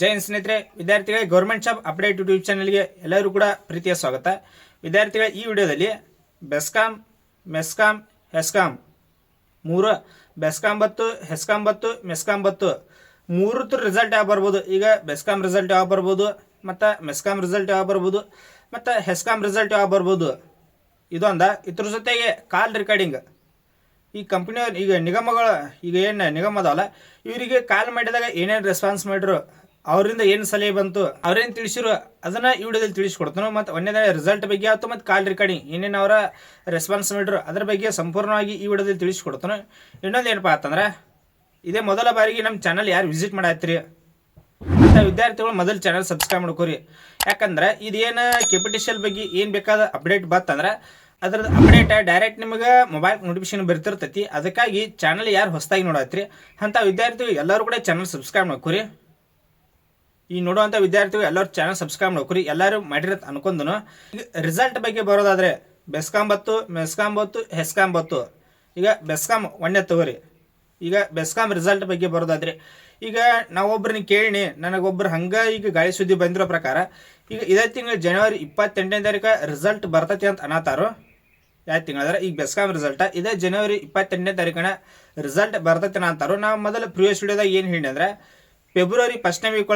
ಜೈ ಹಿಂದ್ ಸ್ನೇಹಿತರೆ, ವಿದ್ಯಾರ್ಥಿಗಳ government shop update YouTube ಚಾನಲ್ಗೆ ಎಲ್ಲರೂ ಕೂಡ ಪ್ರೀತಿಯ ಸ್ವಾಗತ. ವಿದ್ಯಾರ್ಥಿಗಳ, ಈ ವಿಡಿಯೋದಲ್ಲಿ ಬೆಸ್ಕಾಂ, ಮೆಸ್ಕಾಂ, ಹೆಸ್ಕಾಂ ಮೂರು, ಬೆಸ್ಕಾಂ ಬತ್ತು ಹೆಸ್ಕಾಂ ಬತ್ತು ಮೆಸ್ಕಾಂ ಬತ್ತು ಮೂರತ್ತು ರಿಸಲ್ಟ್ ಯಾವ ಬರ್ಬೋದು? ಈಗ ಬೆಸ್ಕಾಂ ರಿಸಲ್ಟ್ ಯಾವ ಬರ್ಬೋದು? ಮತ್ತು ಮೆಸ್ಕಾಂ ರಿಸಲ್ಟ್ ಯಾವ ಬರ್ಬೋದು? ಮತ್ತು ಹೆಸ್ಕಾಂ ರಿಸಲ್ಟ್ ಯಾವ ಬರ್ಬೋದು? ಇದೊಂದ. ಇದ್ರ ಜೊತೆಗೆ ಕಾಲ್ ರೆಕಾರ್ಡಿಂಗ್ ಈ ಕಂಪ್ನಿಯವ್ರು ಈಗ ನಿಗಮಗಳು, ಈಗ ಏನು ನಿಗಮ ಇವರಿಗೆ ಕಾಲ್ ಮಾಡಿದಾಗ ಏನೇನು ರೆಸ್ಪಾನ್ಸ್ ಮಾಡಿದ್ರು? ಅವರಿಂದ ಏನು ಸಲಹೆ ಬಂತು, ಅವ್ರೇನು ತಿಳಿಸಿರು ಅದನ್ನ ಈ ವಿಡಿಯೋದಲ್ಲಿ ತಿಳಿಸ್ಕೊಡ್ತಾನೆ. ಮತ್ತು ಒಂದನೇ ರಿಸಲ್ಟ್ ಬಗ್ಗೆ ಆಯ್ತು ಮತ್ತು ಕಾಲ್ ರೆಕಾರ್ಡಿಂಗ್ ಏನೇನು ಅವರ ರೆಸ್ಪಾನ್ಸ್ ಮಾಡಿದ್ರು, ಅದ್ರ ಬಗ್ಗೆ ಸಂಪೂರ್ಣವಾಗಿ ಈ ವಿಡಿಯೋದಲ್ಲಿ ತಿಳಿಸ್ಕೊಡ್ತಾನೆ. ಇನ್ನೊಂದು ಏನಪ್ಪ ಅಂತಂದ್ರೆ, ಇದೇ ಮೊದಲ ಬಾರಿಗೆ ನಮ್ಮ ಚಾನಲ್ ಯಾರು ವಿಸಿಟ್ ಮಾಡತ್ತೀರಿ ಅಂತ ವಿದ್ಯಾರ್ಥಿಗಳು ಮೊದಲು ಚಾನಲ್ ಸಬ್ಸ್ಕ್ರೈಬ್ ಮಾಡ್ಕೋರಿ. ಯಾಕಂದ್ರೆ ಇದೇನು ಕೆಪಿಟಿಷಲ್ ಬಗ್ಗೆ ಏನು ಬೇಕಾದ ಅಪ್ಡೇಟ್ ಬತ್ತಂದ್ರೆ ಅದ್ರದ್ದು ಅಪ್ಡೇಟ್ ಡೈರೆಕ್ಟ್ ನಿಮಗೆ ಮೊಬೈಲ್ ನೋಟಿಫಿಕೇಶನ್ ಬರ್ತಿರ್ತೈತಿ. ಅದಕ್ಕಾಗಿ ಚಾನಲ್ ಯಾರು ಹೊಸದಾಗಿ ನೋಡತ್ರಿ ಅಂತ ವಿದ್ಯಾರ್ಥಿಗಳು ಎಲ್ಲರೂ ಕೂಡ ಚಾನಲ್ ಸಬ್ಸ್ಕ್ರೈಬ್ ಮಾಡ್ಕೋರಿ. ಈ ನೋಡುವಂಥ ವಿದ್ಯಾರ್ಥಿಗಳು ಎಲ್ಲರೂ ಚಾನಲ್ ಸಬ್ಸ್ಕ್ರೈಬ್ ಮಾಡ್ಕೊರಿ. ಎಲ್ಲರೂ ಮಾಡಿರ ಅನ್ಕೊಂಡನು. ಈಗ ರಿಸಲ್ಟ್ ಬಗ್ಗೆ ಬರೋದಾದ್ರೆ ಬೆಸ್ಕಾಂಬತ್ತು ಬತ್ತು ಹೆಸ್ಕಾಂಬತ್ತು ಹೆಸ್ಕಾಂ ಬತ್ತು. ಈಗ ಬೆಸ್ಕಾಂ ಒಂದೇ ತಗೋರಿ. ಈಗ ಬೆಸ್ಕಾಂ ರಿಸಲ್ಟ್ ಬಗ್ಗೆ ಬರೋದಾದ್ರೆ ಈಗ ನಾವೊಬ್ರನ್ನ ಕೇಳಿ ನನಗೊಬ್ರು ಹಂಗ ಈಗ ಗಾಳಿ ಸುದ್ದಿ ಬಂದಿರೋ ಪ್ರಕಾರ ಈಗ ಇದೇ ತಿಂಗಳು ಜನವರಿ ಇಪ್ಪತ್ತೆಂಟನೇ ತಾರೀಕು ರಿಸಲ್ಟ್ ಬರ್ತೈತಿ ಅಂತ ಅನ್ನತಾರು ಯಾವ ತಿಂಗಳಾದ್ರೆ ಈಗ ಬೆಸ್ಕಾಂ ರಿಸಲ್ಟ್ ಇದೇ ಜನವರಿ ಇಪ್ಪತ್ತೆಂಟನೇ ತಾರೀಕಿನ ರಿಸಲ್ಟ್ ಬರ್ತೈತಿ ಅಂತಾರು ನಾವು ಮೊದಲು ಪ್ರಿವಿಯಸ್ ವಿಡಿಯೋದಾಗ ಏನು ಹೇಳಿ ಅಂದ್ರೆ ಫೆಬ್ರವರಿ ಫಸ್ಟ್ನೇ ವೀಕ್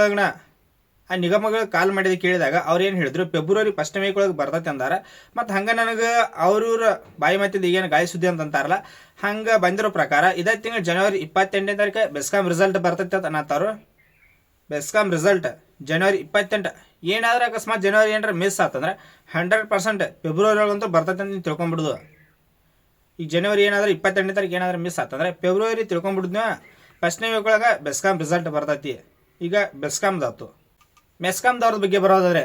ಆ ನಿಗಮಗಳಿಗೆ ಕಾಲ್ ಮಾಡಿದ ಕೇಳಿದಾಗ ಅವ್ರು ಏನು ಹೇಳಿದ್ರು, ಫೆಬ್ರವರಿ ಫಸ್ಟ್ನೇ ವೀಕ್ ಒಳಗೆ ಬರ್ತೈತೆ ಅಂದಾರ. ಮತ್ತು ಹಂಗೆ ನನಗೆ ಅವ್ರವ್ರ ಬಾಯಿ ಮತ್ತಿದ್ದು ಏನು ಗಾಳಿ ಸುದ್ದಿ ಅಂತ ಅಂತಾರಲ್ಲ, ಹಂಗೆ ಬಂದಿರೋ ಪ್ರಕಾರ ಇದೇ ತಿಂಗಳು ಜನವರಿ ಇಪ್ಪತ್ತೆಂಟನೇ ತಾರೀಕು ಬೆಸ್ಕಾಂ ರಿಸಲ್ಟ್ ಬರ್ತೈತೆ ಅಂತ ಅನ್ನತ್ತಾರು ಬೆಸ್ಕಾಂ ರಿಸಲ್ಟ್ ಜನವರಿ ಇಪ್ಪತ್ತೆಂಟು. ಏನಾದರೂ ಅಕಸ್ಮಾತ್ ಜನವರಿ ಏನಾರ ಮಿಸ್ ಆತಂದ್ರೆ ಹಂಡ್ರೆಡ್ ಪರ್ಸೆಂಟ್ ಫೆಬ್ರವರಿ ಒಳಗಂತೂ ಬರ್ತೈತೆ ಅಂತ ತಿಳ್ಕೊಂಬಿಡುದು. ಈಗ ಜನವರಿ ಏನಾದರೂ ಇಪ್ಪತ್ತೆಂಟನೇ ತಾರೀಕು ಏನಾದರೂ ಮಿಸ್ ಆತಂದ್ರೆ, ಫೆಬ್ರವರಿ ತಿಳ್ಕೊಂಬಿಡಿದ್ನ? ಫಸ್ಟ್ನೇ ವೀಕ್ ಒಳಗೆ ಬೆಸ್ಕಾಮ್ ರಿಸಲ್ಟ್ ಬರ್ತೈತಿ. ಈಗ ಬೆಸ್ಕಾಮ್ದಾತು ಮೆಸ್ಕಾಮ್ದವ್ರ ಬಗ್ಗೆ ಬರೋದಾದ್ರೆ,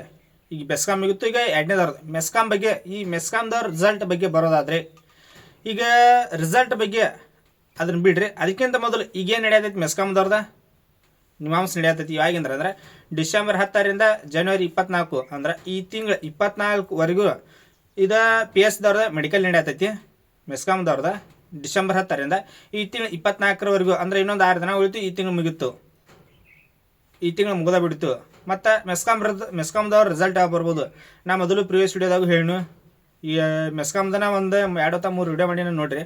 ಈಗ ಬೆಸ್ಕಾಮ್ ಇತ್ತು ಈಗ ಎರಡನೇದವ್ರದ್ದು ಮೆಸ್ಕಾಮ್ ಬಗ್ಗೆ, ಈ ಮೆಸ್ಕಾಮ್ದವ್ರ ರಿಸಲ್ಟ್ ಬಗ್ಗೆ ಬರೋದಾದ್ರೆ, ಈಗ ರಿಸಲ್ಟ್ ಬಗ್ಗೆ ಅದನ್ನ ಬಿಡ್ರಿ. ಅದಕ್ಕಿಂತ ಮೊದಲು ಈಗೇನು ನಡೆಯತೈತಿ ಮೆಸ್ಕಾಮ್ದವ್ರದ ನಿಮಾಂಸ ನಡೆಯತೈತಿ ಯಾವಾಗಿಂದ್ರೆ ಅಂದ್ರೆ, ಡಿಸೆಂಬರ್ ಹತ್ತರಿಂದ ಜನವರಿ ಇಪ್ಪತ್ನಾಲ್ಕು ಅಂದ್ರೆ ಈ ತಿಂಗಳು ಇಪ್ಪತ್ನಾಲ್ಕುವರೆಗೂ ಇದು ಪಿ ಎಸ್ ದವ್ರದ ಮೆಡಿಕಲ್ ನಡೆಯತೈತಿ. ಮೆಸ್ಕಾಮ್ದವ್ರದ ಡಿಸೆಂಬರ್ ಹತ್ತರಿಂದ ಈ ತಿಂಗಳು ಇಪ್ಪತ್ನಾಲ್ಕರವರೆಗೂ, ಅಂದ್ರೆ ಇನ್ನೊಂದು ಆರು ದಿನ ಉಳಿತು, ಈ ತಿಂಗಳು ಮುಗಿತು. ಈ ತಿಂಗಳು ಮುಗಿದ ಬಿಡ್ತು. ಮತ್ತು ಮೆಸ್ಕಾಮ್ ಮೆಸ್ಕಾಮ್ದವ್ರ ರಿಸಲ್ಟ್ ಯಾವ ಬರ್ಬೋದು. ನಾ ಮೊದಲು ಪ್ರಿವಿಯಸ್ ವಿಡಿಯೋದಾಗ ಹೇಳು ಈ ಮೆಸ್ಕಾಮ್ದನ ಒಂದು ಎರಡು ಹೊತ್ತ ಮೂರು ವಿಡಿಯೋ ಮಾಡಿ ನೋಡ್ರಿ.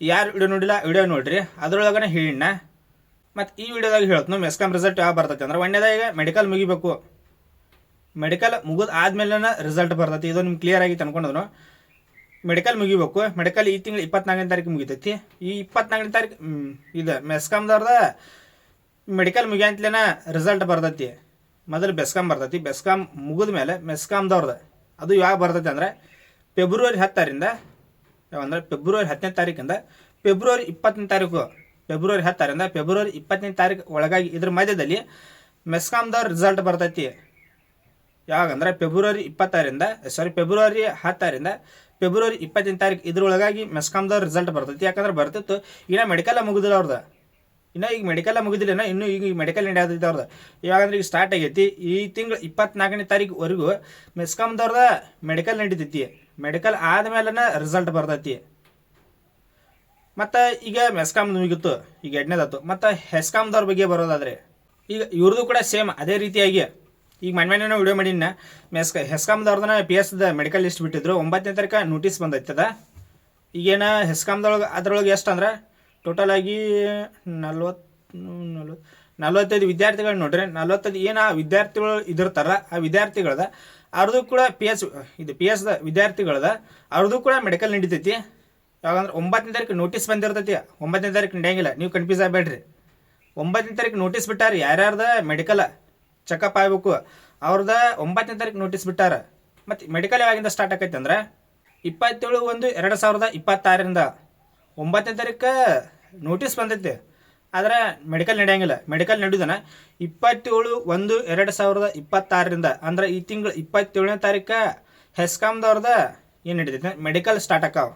ಯಾರು ವಿಡಿಯೋ ನೋಡಿಲ್ಲ ವಿಡಿಯೋ ನೋಡ್ರಿ. ಅದರೊಳಗನೆ ಹೇಳಿನ. ಮತ್ತು ಈ ವಿಡಿಯೋದಾಗ ಹೇಳ್ತು ಮೆಸ್ಕಾಮ್ ರಿಸಲ್ಟ್ ಯಾವ ಬರ್ತೈತೆ ಅಂದ್ರೆ ಒಂದೇದಾಗ ಮೆಡಿಕಲ್ ಮುಗಿಬೇಕು. ಮೆಡಿಕಲ್ ಮುಗಿದ ಆದ್ಮೇಲೆ ರಿಸಲ್ಟ್ ಬರ್ತೈತಿ. ಇದು ನಿಮ್ಗೆ ಕ್ಲಿಯರ್ ಆಗಿ ಅನ್ಕೊಂಡ್ರು ಮೆಡಿಕಲ್ ಮುಗಿಬೇಕು. ಮೆಡಿಕಲ್ ಈ ತಿಂಗಳು ಇಪ್ಪತ್ನಾಲ್ಕನೇ ತಾರೀಕು ಮುಗಿತೈತಿ. ಈ ಇಪ್ಪತ್ನಾಲ್ಕನೇ ತಾರೀಕು ಇದು ಮೆಸ್ಕಾಮ್ದವ್ರದ ಮೆಡಿಕಲ್ ಮುಗಿಯಂತ್ಲೇನ ರಿಸಲ್ಟ್ ಬರ್ತೈತಿ. ಮೊದಲು ಬೆಸ್ಕಾಮ್ ಬರ್ತೈತಿ. ಬೆಸ್ಕಾಮ್ ಮುಗಿದ ಮೇಲೆ ಮೆಸ್ಕಾಮ್ದವ್ರದ್ದು ಅದು ಯಾವಾಗ ಬರ್ತೈತಿ ಅಂದ್ರೆ ಫೆಬ್ರವರಿ ಹತ್ತರಿಂದ ಯಾವಂದ್ರೆ ಫೆಬ್ರವರಿ ಹತ್ತನೇ ತಾರೀಕಿಂದ ಫೆಬ್ರವರಿ ಇಪ್ಪತ್ತನೇ ತಾರೀಕು ಫೆಬ್ರವರಿ ಹತ್ತರಿಂದ ಫೆಬ್ರವರಿ ಇಪ್ಪತ್ತನೇ ತಾರೀಕು ಒಳಗಾಗಿ ಇದ್ರ ಮಧ್ಯದಲ್ಲಿ ಮೆಸ್ಕಾಮ್ದವ್ರ ರಿಸಲ್ಟ್ ಬರ್ತೈತಿ. ಯಾವಾಗಂದ್ರೆ ಫೆಬ್ರವರಿ ಇಪ್ಪತ್ತಾರಿಂದ ಸಾರಿ ಫೆಬ್ರವರಿ ಹತ್ತರಿಂದ ಫೆಬ್ರವರಿ ಇಪ್ಪತ್ತನೇ ತಾರೀಕು ಇದ್ರೊಳಗಾಗಿ ಮೆಸ್ಕಾಮ್ದ ರಿಸಲ್ಟ್ ಬರ್ತೈತಿ. ಯಾಕಂದ್ರೆ ಬರ್ತಿತ್ತು ಇನ್ನೂ ಮೆಡಿಕಲ್ ಮುಗಿದಿಲ್ಲ ಅವ್ರದ್ದು ಇನ್ನೂ ಈಗ ಮೆಡಿಕಲ್ ಮುಗಿದಿಲ್ಲ, ಇನ್ನು ಈಗ ಮೆಡಿಕಲ್ ನಡೆಯತೈತಿ ಅವ್ರದ್ದು ಇವಾಗಂದ್ರೆ ಈಗ ಸ್ಟಾರ್ಟ್ ಆಗೈತಿ. ಈ ತಿಂಗಳು ಇಪ್ಪತ್ನಾಲ್ಕನೇ ತಾರೀಕುವರೆಗೂ ಮೆಸ್ಕಾಮ್ದವ್ರದ ಮೆಡಿಕಲ್ ನಡೀತೈತಿ ಮೆಡಿಕಲ್ ಆದಮೇಲೆ ರಿಸಲ್ಟ್ ಬರ್ತೈತಿ. ಮತ್ತು ಈಗ ಮೆಸ್ಕಾಮ್ ಮುಗಿತ್ತು ಈಗ ಎರಡನೇದಾತು ಮತ್ತು ಹೆಸ್ಕಾಮ್ದವ್ರ ಬಗ್ಗೆ ಬರೋದಾದ್ರೆ, ಈಗ ಇವ್ರದ್ದು ಕೂಡ ಸೇಮ್ ಅದೇ ರೀತಿಯಾಗಿ ಈಗ ಮನೆ ಮನೆ ವಿಡಿಯೋ ಮಾಡಿನ ಮೆಸ್ಕ ಹೆಸ್ಕಾಮ್ದವ್ರದನ್ನ ಪಿ ಎಸ್ ಮೆಡಿಕಲ್ ಲಿಸ್ಟ್ ಬಿಟ್ಟಿದ್ರು. ಒಂಬತ್ತನೇ ತಾರೀಕು ನೋಟಿಸ್ ಬಂದೈತದ. ಈಗೇನು ಹೆಸ್ಕಾಮ್ದೊಳಗೆ, ಅದ್ರೊಳಗೆ ಎಷ್ಟು ಅಂದ್ರೆ ಟೋಟಲ್ ಆಗಿ ನಲ್ವತ್ತು ನಲ್ವತ್ತು ನಲ್ವತ್ತೈದು ವಿದ್ಯಾರ್ಥಿಗಳು ನೋಡ್ರಿ. ನಲ್ವತ್ತೈದು ಏನು ಆ ವಿದ್ಯಾರ್ಥಿಗಳು ಇದಿರ್ತಾರ ಆ ವಿದ್ಯಾರ್ಥಿಗಳದ ಅವ್ರದ್ದು ಕೂಡ ಪಿ ಎಸ್ ಇದು ಪಿ ಎಸ್ ವಿದ್ಯಾರ್ಥಿಗಳದ ಅವ್ರದ್ದು ಕೂಡ ಮೆಡಿಕಲ್ ನಡೀತೈತಿ. ಯಾವಾಗಂದ್ರೆ ಒಂಬತ್ತನೇ ತಾರೀಕು ನೋಟಿಸ್ ಬಂದಿರ್ತೈತಿ. ಒಂಬತ್ತನೇ ತಾರೀಕು ನಡೆಯಂಗಿಲ್ಲ. ನೀವು ಕನ್ಫ್ಯೂಸ್ ಆಗಬೇಡ್ರಿ ಒಂಬತ್ತನೇ ತಾರೀಕು ನೋಟಿಸ್ ಬಿಟ್ಟಾರೆ ಯಾರ್ಯಾರ್ದ ಮೆಡಿಕಲ್ ಚೆಕಪ್ ಆಗ್ಬೇಕು. ಅವ್ರದ ಒಂಬತ್ತನೇ ತಾರೀಕು ನೋಟಿಸ್ ಬಿಟ್ಟಾರ. ಮತ್ತು ಮೆಡಿಕಲ್ ಯಾವಾಗಿಂದ ಸ್ಟಾರ್ಟ್ ಆಕೈತೆ ಅಂದ್ರೆ? ಇಪ್ಪತ್ತೇಳು ಒಂದು ಎರಡು ಸಾವಿರದ ಇಪ್ಪತ್ತಾರರಿಂದ. ಒಂಬತ್ತನೇ ತಾರೀಕು ನೋಟಿಸ್ ಬಂದೈತೆ. ಆದರೆ ಮೆಡಿಕಲ್ ನಡೆಯಂಗಿಲ್ಲ. ಮೆಡಿಕಲ್ ನಡೆದನ ಇಪ್ಪತ್ತೇಳು ಒಂದು ಎರಡು ಸಾವಿರದ ಇಪ್ಪತ್ತಾರರಿಂದ. ಅಂದ್ರೆ ಈ ತಿಂಗಳು ಇಪ್ಪತ್ತೇಳನೇ ತಾರೀಕು ಹೆಸ್ಕಾಮ್ದವ್ರದ ಏನು ನಡೀತೈತೆ? ಮೆಡಿಕಲ್ ಸ್ಟಾರ್ಟ್ ಆಕಾವ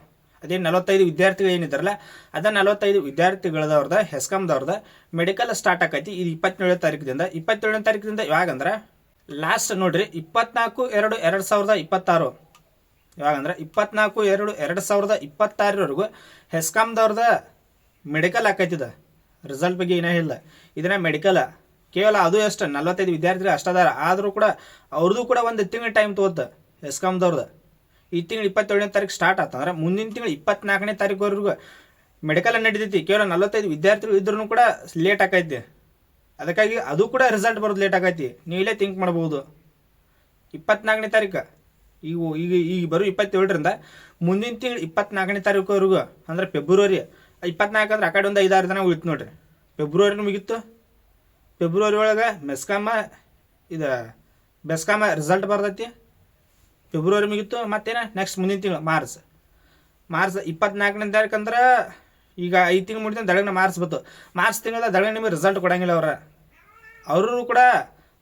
ಅದೇ ನಲವತ್ತೈದು ವಿದ್ಯಾರ್ಥಿಗಳು ಏನಿದಾರಲ್ಲ ಅದ ನಲವತ್ತೈದು ವಿದ್ಯಾರ್ಥಿಗಳದವ್ರದ, ಹೆಸ್ಕಾಮ್ದವ್ರದ ಮೆಡಿಕಲ್ ಸ್ಟಾರ್ಟ್ ಆಕೈತಿ. ಇದು ಇಪ್ಪತ್ತೇಳನೇ ತಾರೀಕಿಂದ ಇಪ್ಪತ್ತೇಳನೇ ತಾರೀಕಿಂದ ಯಾವಾಗಂದ್ರೆ ಲಾಸ್ಟ್ ನೋಡ್ರಿ, ಇಪ್ಪತ್ನಾಲ್ಕು ಎರಡು ಎರಡು ಸಾವಿರದ ಇಪ್ಪತ್ತಾರು. ಯಾವಾಗಂದ್ರೆ ಇಪ್ಪತ್ನಾಲ್ಕು ಎರಡು ಎರಡು ಸಾವಿರದ ಇಪ್ಪತ್ತಾರರವರೆಗೂ ಹೆಸ್ಕಾಮ್ದವ್ರದ ಮೆಡಿಕಲ್ ಆಕೈತಿದ ರಿಸಲ್ಟ್ ಬಗ್ಗೆ ಏನೇ ಇಲ್ಲ. ಇದನ್ನ ಮೆಡಿಕಲ್ ಕೇವಲ ಅದು ಎಷ್ಟು, ನಲವತ್ತೈದು ವಿದ್ಯಾರ್ಥಿಗಳು ಅಷ್ಟದಾರ. ಆದರೂ ಕೂಡ ಅವ್ರದ್ದು ಕೂಡ ಒಂದು ತಿಂಗಳ ಟೈಮ್ ತಗೋತ ಎಸ್ಕಾಮ್ದವ್ರದ್ದು ಈ ತಿಂಗಳು ಇಪ್ಪತ್ತೇಳನೇ ತಾರೀಕು ಸ್ಟಾರ್ಟ್ ಆತಂದ್ರೆ ಮುಂದಿನ ತಿಂಗಳು ಇಪ್ಪತ್ನಾಲ್ಕನೇ ತಾರೀಕುವರೆಗೂ ಮೆಡಿಕಲ್ ನಡೀತೈತಿ. ಕೇವಲ ನಲವತ್ತೈದು ವಿದ್ಯಾರ್ಥಿಗಳು ಇದ್ರೂ ಕೂಡ ಲೇಟ್ ಆಕೈತಿ. ಅದಕ್ಕಾಗಿ ಅದು ಕೂಡ ರಿಸಲ್ಟ್ ಬರೋದು ಲೇಟ್ ಆಗೈತಿ ನೀವು ಇಲ್ಲೇ ಥಿಂಕ್ ಮಾಡ್ಬೋದು. ಇಪ್ಪತ್ನಾಲ್ಕನೇ ತಾರೀಕು ಈಗ ಈಗ ಈಗ ಬರೋ ಇಪ್ಪತ್ತೇಳರಿಂದ ಮುಂದಿನ ತಿಂಗಳು ಇಪ್ಪತ್ನಾಲ್ಕನೇ ತಾರೀಕುವರೆಗೂ ಅಂದ್ರೆ ಫೆಬ್ರವರಿ ಇಪ್ಪತ್ನಾಲ್ಕು ಅಂದ್ರೆ ಆ ಕಡೆ ಒಂದು ಐದಾರು ದಿನ ಉಳಿತು ನೋಡ್ರಿ. ಫೆಬ್ರವರಿ ಮುಗಿತ್ತು ಫೆಬ್ರವರಿ ಒಳಗೆ ಮೆಸ್ಕಾಮ ಇದು ಬೆಸ್ಕಾಮ ರಿಸಲ್ಟ್ ಬರ್ತೈತಿ. ಫೆಬ್ರವರಿ ಮುಗಿತು, ಮತ್ತೇನ? ನೆಕ್ಸ್ಟ್ ಮುಂದಿನ ತಿಂಗಳು ಮಾರ್ಚ್ ಮಾರ್ಚ್ ಇಪ್ಪತ್ನಾಲ್ಕನೇ ತಾರೀಕು ಅಂದ್ರೆ ಈಗ ಐದು ತಿಂಗಳು ಮುಗಿದ ದಳಗನ ಮಾರ್ಚ್ ಬಂತು. ಮಾರ್ಚ್ ತಿಂಗಳ ದಳಗ ನಿಮಗೆ ರಿಸಲ್ಟ್ ಕೊಡಂಗಿಲ್ಲ ಅವ್ರ. ಅವರು ಕೂಡ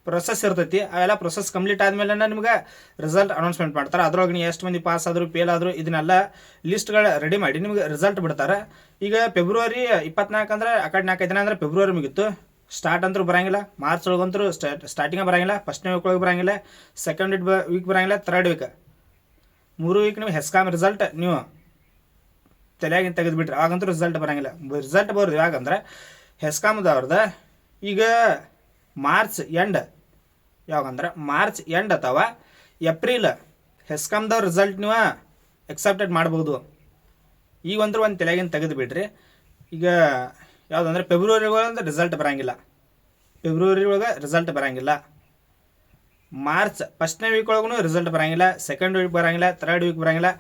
ಪ್ರೊಸೆಸ್ ಇರ್ತೈತಿ. ಅವೆಲ್ಲ ಪ್ರೊಸೆಸ್ ಕಂಪ್ಲೀಟ್ ಆದಮೇಲೆ ನಿಮ್ಗೆ ರಿಸಲ್ಟ್ ಅನೌನ್ಸ್ಮೆಂಟ್ ಮಾಡ್ತಾರೆ. ಅದ್ರೊಳಗೆ ನೀವು ಎಷ್ಟು ಮಂದಿ ಪಾಸ್ ಆದರು ಫೇಲ್ ಆದರು, ಇದನ್ನೆಲ್ಲ ಲಿಸ್ಟ್ಗಳು ರೆಡಿ ಮಾಡಿ ನಿಮ್ಗೆ ರಿಸಲ್ಟ್ ಬಿಡ್ತಾರೆ. ಈಗ ಫೆಬ್ರವರಿ ಇಪ್ಪತ್ನಾಲ್ಕು ಅಂದ್ರೆ, ಆ ಕಡೆ ನಾಲ್ಕೈದು ದಿನ ಅಂದ್ರೆ ಫೆಬ್ರವರಿ ಮುಗೀತು. ಸ್ಟಾರ್ಟ್ ಅಂತೂ ಬರಂಗಿಲ್ಲ ಮಾರ್ಚ್ ಒಳಗಂತೂ ಸ್ಟಾರ್ಟ್ ಸ್ಟಾರ್ಟಿಂಗ್ ಬರಂಗಿಲ್ಲ ಫಸ್ಟ್ನೇ ವೀಕ್ ಒಳಗೆ ಬರಂಗಿಲ್ಲ ಸೆಕೆಂಡ್ ವೀಕ್ ವೀಕ್ ಬರಂಗಿಲ್ಲ ಥರ್ಡ್ ವೀಕ್ ಮೂರು ವೀಕ್ ನಿಮ್ಗೆ ಹೆಸ್ಕಾಮ್ ರಿಸಲ್ಟ್ ನೀವು ತಲೆಯಾಗಿನ ತೆಗೆದುಬಿಟ್ರಿ ಆಗಂತೂ ರಿಸಲ್ಟ್ ಬರಂಗಿಲ್ಲ. ರಿಸಲ್ಟ್ ಬರೋದು ಯಾಕಂದ್ರೆ ಹೆಸ್ಕಾಮ್ದವ್ರದ್ದು ಈಗ ಮಾರ್ಚ್ ಎಂಡ್ ಯಾವಾಗಂದ್ರೆ ಮಾರ್ಚ್ ಎಂಡ್ ಅಥವಾ ಏಪ್ರಿಲ್ ಹೆಸ್ಕಾಮ್ದವ್ರ ರಿಸಲ್ಟ್ ನೀವು ಎಕ್ಸೆಪ್ಟೆಡ್ ಮಾಡ್ಬೋದು. ಈಗ ಅಂದ್ರೆ ಒಂದು ತಲೆಗಿನ ತೆಗೆದು ಬಿಡ್ರಿ ಈಗ ಯಾವುದಂದ್ರೆ ಫೆಬ್ರವರಿ ಒಳಗೆ ರಿಸಲ್ಟ್ ಬರಂಗಿಲ್ಲ. ಫೆಬ್ರವರಿ ಒಳಗೆ ರಿಸಲ್ಟ್ ಬರಂಗಿಲ್ಲ. ಮಾರ್ಚ್ ಫಸ್ಟ್ನೇ ವೀಕ್ ಒಳಗೂ ರಿಸಲ್ಟ್ ಬರಂಗಿಲ್ಲ ಸೆಕೆಂಡ್ ವೀಕ್ ಬರಂಗಿಲ್ಲ ಥರ್ಡ್ ವೀಕ್ ಬರಂಗಿಲ್ಲ.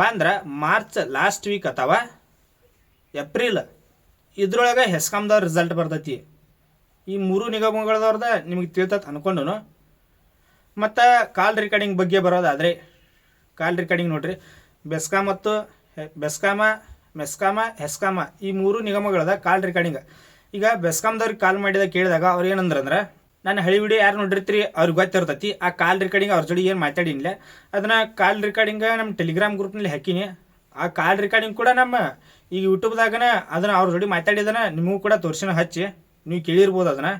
ಬಂದ್ರೆ ಮಾರ್ಚ್ ಲಾಸ್ಟ್ ವೀಕ್ ಅಥವಾ ಏಪ್ರಿಲ್ ಇದ್ರೊಳಗೆ ಹೆಸ್ಕಾಮ್ದವ್ರ ರಿಸಲ್ಟ್ ಬರ್ತೈತಿ. ಈ ಮೂರು ನಿಗಮಗಳದವ್ರದ ನಿಮಗೆ ತಿಳ್ತತ್ ಅನ್ಕೊಂಡು ಮತ್ತು ಕಾಲ್ ರೆಕಾರ್ಡಿಂಗ್ ಬಗ್ಗೆ ಬರೋದಾದ್ರೆ ಕಾಲ್ ರೆಕಾರ್ಡಿಂಗ್ ನೋಡ್ರಿ. ಬೆಸ್ಕಾಮ್ ಮತ್ತು ಬೆಸ್ಕಾಮ ಮೆಸ್ಕಾಮ, ಹೆಸ್ಕಾಮ ಈ ಮೂರು ನಿಗಮಗಳದ ಕಾಲ್ ರೆಕಾರ್ಡಿಂಗ್ ಈಗ ಬೆಸ್ಕಾಮ್ದವ್ರಿಗೆ ಕಾಲ್ ಮಾಡಿದಾಗ ಕೇಳಿದಾಗ ಅವ್ರು ಏನಂದ್ರಂದ್ರೆ ನಾನು ಹಳಿ ವಿಡಿಯೋ ಯಾರು ನೋಡಿರ್ತೀರಿ? ಅವ್ರಿಗೆ ಗೊತ್ತಿರ್ತೈತಿ. ಆ ಕಾಲ್ ರೆಕಾರ್ಡಿಂಗ್ ಅವ್ರ ಜೋಡಿ ಏನು ಮಾತಾಡಿನಿಲ್ಲ ಅದನ್ನ ಕಾಲ್ ರೆಕಾರ್ಡಿಂಗ್ ನಮ್ಮ ಟೆಲಿಗ್ರಾಮ್ ಗ್ರೂಪ್ನಲ್ಲಿ ಹಾಕಿನಿ. ಆ ಕಾಲ್ ರೆಕಾರ್ಡಿಂಗ್ ಕೂಡ ನಮ್ಮ ಈಗ ಯೂಟ್ಯೂಬ್ದಾಗನ ಅದನ್ನ ಅವ್ರ ಜೋಡಿ ಮಾತಾಡಿದನ ನಿಮಗೂ ಕೂಡ ತೋರ್ಸಿನ ಹಚ್ಚಿ. ನೀವು ಕೇಳಿರ್ಬೋದು ಅದನ್ನ.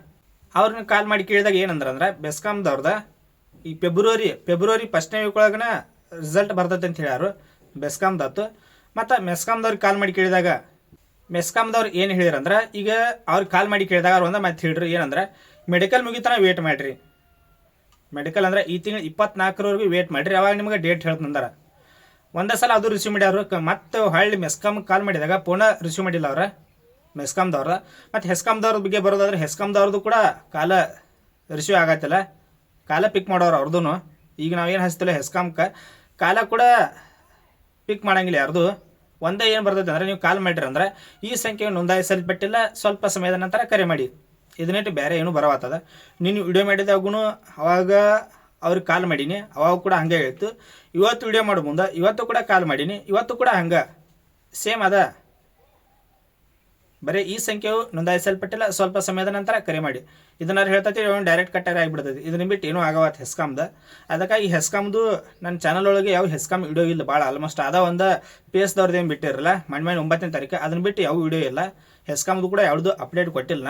ಅವ್ರನ್ನ ಕಾಲ್ ಮಾಡಿ ಕೇಳಿದಾಗ ಏನಂದ್ರಂದ್ರೆ, ಬೆಸ್ಕಾಮ್ದವ್ರದ ಈ ಫೆಬ್ರವರಿ ಫೆಬ್ರವರಿ ಫಸ್ಟ್ನೇ ವೀಕ್ ಒಳಗನ ರಿಸಲ್ಟ್ ಬರ್ತೈತೆ ಅಂತ ಹೇಳ್ಯಾರು. ಬೆಸ್ಕಾಮ್ದತ್ತು ಮತ್ತು ಮೆಸ್ಕಾಮ್ದವ್ರಿಗೆ ಕಾಲ್ ಮಾಡಿ ಕೇಳಿದಾಗ, ಮೆಸ್ಕಾಮ್ದವ್ರು ಏನು ಹೇಳಿರಂದ್ರೆ ಈಗ ಅವ್ರಿಗೆ ಕಾಲ್ ಮಾಡಿ ಕೇಳಿದಾಗ ಅವ್ರು ಒಂದು ಮತ್ತೆ ಹೇಳ್ರಿ, ಏನಂದ್ರೆ, ಮೆಡಿಕಲ್ ಮುಗಿತನ ವೇಟ್ ಮಾಡಿರಿ. ಮೆಡಿಕಲ್ ಅಂದ್ರೆ ಈ ತಿಂಗಳು ಇಪ್ಪತ್ನಾಲ್ಕರವರೆಗೂ ವೇಟ್ ಮಾಡಿರಿ, ಅವಾಗ ನಿಮಗೆ ಡೇಟ್ ಹೇಳ್ತಂದಾರ ಒಂದೇ ಸಲ ಅದು ರಿಸೀವ್ ಮಾಡ್ಯಾರು ಮತ್ತೆ ಹಳ್ಳಿ ಮೆಸ್ಕಾಮ್ ಕಾಲ್ ಮಾಡಿದಾಗ ಪುನಃ ರಿಸೀವ್ ಮಾಡಿಲ್ಲ ಅವ್ರ ಮೆಸ್ಕಾಮ್ದವ್ರ ಮತ್ತು ಹೆಸ್ಕಾಮ್ದವ್ರ ಬಗ್ಗೆ ಬರೋದಾದ್ರೆ ಹೆಸ್ಕಾಮ್ದವ್ರದ್ದು ಕೂಡ ಕಾಲ ರಿಸೀವ್ ಆಗತ್ತಲ್ಲ. ಕಾಲ ಪಿಕ್ ಮಾಡೋರು ಅವ್ರದ್ದು ಈಗ ನಾವೇನು ಹಚ್ತಿಲ್ಲ ಹೆಸ್ಕಾಮ್ಕ. ಕಾಲ ಕೂಡ ಪಿಕ್ ಮಾಡಂಗಿಲ್ಲ ಯಾರ್ದು? ಒಂದೇ ಏನು ಬರ್ತೈತೆ ಅಂದರೆ ನೀವು ಕಾಲ್ ಮಾಡಿರಿ ಅಂದ್ರೆ ಈ ಸಂಖ್ಯೆ ನೋಂದಾಯಿಸಲ್ಪಟ್ಟಿಲ್ಲ, ಸ್ವಲ್ಪ ಸಮಯದ ನಂತರ ಕರೆ ಮಾಡಿ. ಇದನ್ನಿಟ್ಟು ಬೇರೆ ಏನು ಬರವಾತದ. ನೀನು ವಿಡಿಯೋ ಮಾಡಿದಾಗೂ ಅವಾಗ ಅವ್ರಿಗೆ ಕಾಲ್ ಮಾಡೀನಿ, ಅವಾಗ ಕೂಡ ಹಂಗೆ ಹೇಳ್ತು. ಇವತ್ತು ವಿಡಿಯೋ ಮಾಡೋ ಮುಂದೆ, ಇವತ್ತು ಕೂಡ ಕಾಲ್ ಮಾಡೀನಿ, ಇವತ್ತು ಕೂಡ ಹಂಗೆ. ಸೇಮ್ ಅದ. ಬರೀ ಈ ಸಂಖ್ಯೆಯು ನೋಂದಾಯಿಸಲ್ಪಟ್ಟಿಲ್ಲ, ಸ್ವಲ್ಪ ಸಮಯದ ನಂತರ ಕರೆ ಮಾಡಿ. ಇದನ್ನ ಹೇಳ್ತೈತಿ ಡೈರೆಕ್ಟ್ ಕಟ್ಟಾರೆ ಆಗಿಬಿಡ್ತೈತಿ. ಇದನ್ನ ಬಿಟ್ಟು ಏನೂ ಆಗವತ್ತು ಹೆಸ್ಕಾಮ್ದ ಈ ಹೆಸ್ಕಾಮ್ದು ನನ್ನ ಚಾನಲ್ ಒಳಗೆ ಯಾವ ಹೆಸ್ಕಾಮ್ ವಿಡಿಯೋ ಇಲ್ಲ ಭಾಳ ಆಲ್ಮೋಸ್ಟ್ ಅದ ಒಂದು ಪಿ ಎಸ್ ಏನು ಬಿಟ್ಟಿರಲ್ಲ ಮಣ್ಣು ಮಣ್ಣು ಒಂಬತ್ತನೇ ತಾರೀಕು, ಅದನ್ನ ಬಿಟ್ಟು ಯಾವ ವಿಡಿಯೋ ಇಲ್ಲ. ಹೆಸ್ಕಾಮ್ದು ಕೂಡ ಯಾವ್ದು ಅಪ್ಡೇಟ್ ಕೊಟ್ಟಿಲ್ಲ.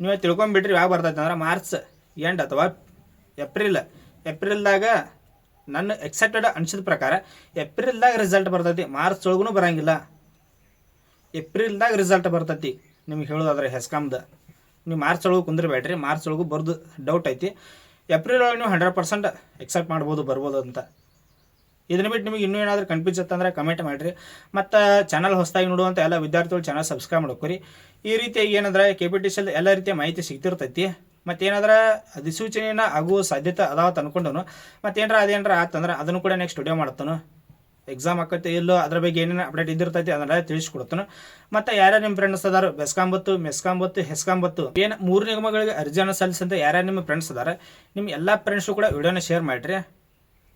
ನೀವು ತಿಳ್ಕೊಂಬಿಟ್ರಿ ಯಾವಾಗ ಬರ್ತೈತೆ ಅಂದ್ರೆ ಮಾರ್ಚ್ ಎಂಡ್ ಅಥವಾ ಏಪ್ರಿಲ್ ಏಪ್ರಿಲ್ದಾಗ ನನ್ನ ಎಕ್ಸೆಪ್ಟೆಡ್ ಅನ್ಸಿದ ಪ್ರಕಾರ ಏಪ್ರಿಲ್ದಾಗ ರಿಸಲ್ಟ್ ಬರ್ತೈತಿ. ಮಾರ್ಚ್ ಒಳಗೂ ಬರಂಗಿಲ್ಲ. ಏಪ್ರಿಲ್ದಾಗ ರಿಸಲ್ಟ್ ಬರ್ತೈತಿ. ನಿಮ್ಗೆ ಹೇಳೋದಾದ್ರೆ ಹೆಸ್ಕಾಮ್ದ ನೀವು ಮಾರ್ಚ್ ಒಳಗೆ ಕುಂದಿರಬೇಡ್ರಿ, ಮಾರ್ಚ್ ಒಳಗೂ ಬರ್ದು ಡೌಟ್ ಐತಿ. ಏಪ್ರಿಲ್ ಒಳಗೆ ನೀವು ಹಂಡ್ರೆಡ್ ಪರ್ಸೆಂಟ್ ಎಕ್ಸೆಪ್ಟ್ ಮಾಡ್ಬೋದು, ಬರ್ಬೋದು ಅಂತ. ಇದನ್ನ ಬಿಟ್ಟು ನಿಮಗೆ ಇನ್ನೂ ಏನಾದರೂ ಕನ್ಫ್ಯೂಸ್ ಇತ್ತಂದ್ರೆ ಕಮೆಂಟ್ ಮಾಡಿರಿ. ಮತ್ತು ಚಾನಲ್ ಹೊಸದಾಗಿ ನೋಡುವಂಥ ಎಲ್ಲ ವಿದ್ಯಾರ್ಥಿಗಳು ಚಾನಲ್ ಸಬ್ಸ್ಕ್ರೈಬ್ ಮಾಡ್ಕೊರಿ. ಈ ರೀತಿಯಾಗಿ ಏನಂದ್ರೆ ಕೆ ಪಿ ಟಿ ಸಿಲ್ ಎಲ್ಲ ರೀತಿಯ ಮಾಹಿತಿ ಸಿಗ್ತಿರ್ತೈತಿ. ಮತ್ತು ಏನಾದ್ರೆ ಅಧಿಸೂಚನೆಯನ್ನು ಆಗುವ ಸಾಧ್ಯತೆ ಅದಾವತ್ತು ಅನ್ಕೊಂಡನು ಮತ್ತು ಏನಾರ ಅದೇನಾರ ಆತಂದ್ರೆ ಅದನ್ನು ಕೂಡ ನೆಕ್ಸ್ಟ್ ಸ್ಟುಡಿಯೋ ಮಾಡ್ತಾನು. ಎಕ್ಸಾಮ್ ಆಕತ್ತೆ ಇಲ್ಲೋ ಅದ್ರ ಬಗ್ಗೆ ಏನೇನು ಅಪ್ಡೇಟ್ ಇದ್ದಿರ್ತೈತಿ ಅದನ್ನೆಲ್ಲ ತಿಳಿಸ್ಕೊಡ್ತಾನೆ. ಮತ್ತು ಯಾರ್ಯಾರು ನಿಮ್ಮ ಫ್ರೆಂಡ್ಸ್ ಅದಾರ? ಬೆಸ್ಕಾಂಬತ್ತು, ಮೆಸ್ಕಾಂಬತ್ತು, ಹೆಸ್ಕಾಂಬತ್ತು. ಏನು ಮೂರು ನಿಗಮಗಳಿಗೆ ಅರ್ಜಿಯನ್ನು ಸಲ್ಲಿಸಂತ ಯಾರ್ಯಾರು ನಿಮ್ಮ ಫ್ರೆಂಡ್ಸ್ ಅದಾರ? ನಿಮ್ಮ ಎಲ್ಲ ಫ್ರೆಂಡ್ಸು ಕೂಡ ವಿಡಿಯೋನ ಶೇರ್ ಮಾಡಿರಿ.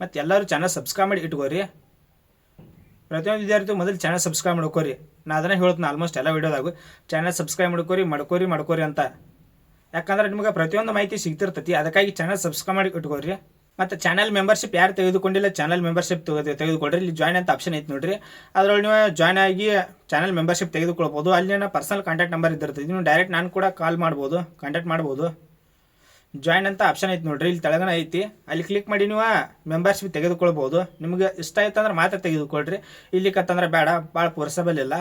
ಮತ್ತು ಎಲ್ಲರೂ ಚಾನಲ್ ಸಬ್ಸ್ಕ್ರೈಬ್ ಮಾಡಿ ಇಟ್ಕೋರಿ. ಪ್ರತಿಯೊಂದು ವಿದ್ಯಾರ್ಥಿ ಮೊದಲು ಚಾನಲ್ ಸಬ್ಸ್ಕ್ರೈಬ್ ಮಾಡ್ಕೋರಿ. ನಾ ಅದನ್ನೇ ಹೇಳ್ತೀನಿ ಆಲ್ಮೋಸ್ಟ್ ಎಲ್ಲ ವಿಡಿಯೋದಾಗ. ಚಾನಲ್ ಸಬ್ಸ್ಕ್ರೈಬ್ ಮಾಡ್ಕೋರಿ ಮಾಡ್ಕೋರಿ ಮಾಡ್ಕೋರಿ ಅಂತ. ಯಾಕಂದ್ರೆ ನಿಮಗೆ ಪ್ರತಿಯೊಂದು ಮಾಹಿತಿ ಸಿಗ್ತಿರ್ತೈತಿ. ಅದಕ್ಕಾಗಿ ಚಾನಲ್ ಸಬ್ಸ್ಕ್ರೈಬ್ ಮಾಡಿ ಇಟ್ಕೋರಿ. ಮತ್ತು ಚಾನಲ್ ಮೆಂಬರ್ಶಿಪ್ ಯಾರು ತೆಗೆದುಕೊಂಡಿಲ್ಲ ಚಾನಲ್ ಮೆಂಬರ್ಶಿಪ್ ತೆಗೆದುಕೊಳ್ರಿ. ಇಲ್ಲಿ ಜಾಯ್ನ್ ಅಂತ ಆಪ್ಷನ್ ಐತೆ ನೋಡಿರಿ. ಅದರೊಳಗೆ ನೀವು ಜಾಯ್ನ್ ಆಗಿ ಚಾನಲ್ ಮೆಂಬರ್ಶಿಪ್ ತೆಗೆದುಕೊಳ್ಬೋದು. ಅಲ್ಲಿ ಪರ್ಸನಲ್ ಕಾಂಟ್ಯಾಕ್ಟ್ ನಂಬರ್ ಇದ್ದಿರ್ತೈತಿ. ನೀವು ಡೈರೆಕ್ಟ್ ನಾನು ಕೂಡ ಕಾಲ್ ಮಾಡ್ಬೋದು ಕಾಂಟ್ಯಾಕ್ಟ್ ಮಾಡ್ಬೋದು. ಜಾಯ್ನ್ ಅಂತ ಆಪ್ಷನ್ ಐತಿ ನೋಡ್ರಿ. ಇಲ್ಲಿ ತೆಳಗನ ಐತಿ. ಅಲ್ಲಿ ಕ್ಲಿಕ್ ಮಾಡಿ ನೀವು ಮೆಂಬರ್ಶಿಪ್ ತೆಗೆದುಕೊಳ್ಬೋದು. ನಿಮಗೆ ಇಷ್ಟ ಆಯ್ತಂದ್ರೆ ಮಾತ್ರ ತೆಗೆದುಕೊಳ್ರಿ. ಇಲ್ಲಿ ಕತ್ತಂದ್ರೆ ಬೇಡ, ಭಾಳ ಪೋರ್ಸಬಲ್ ಇಲ್ಲ.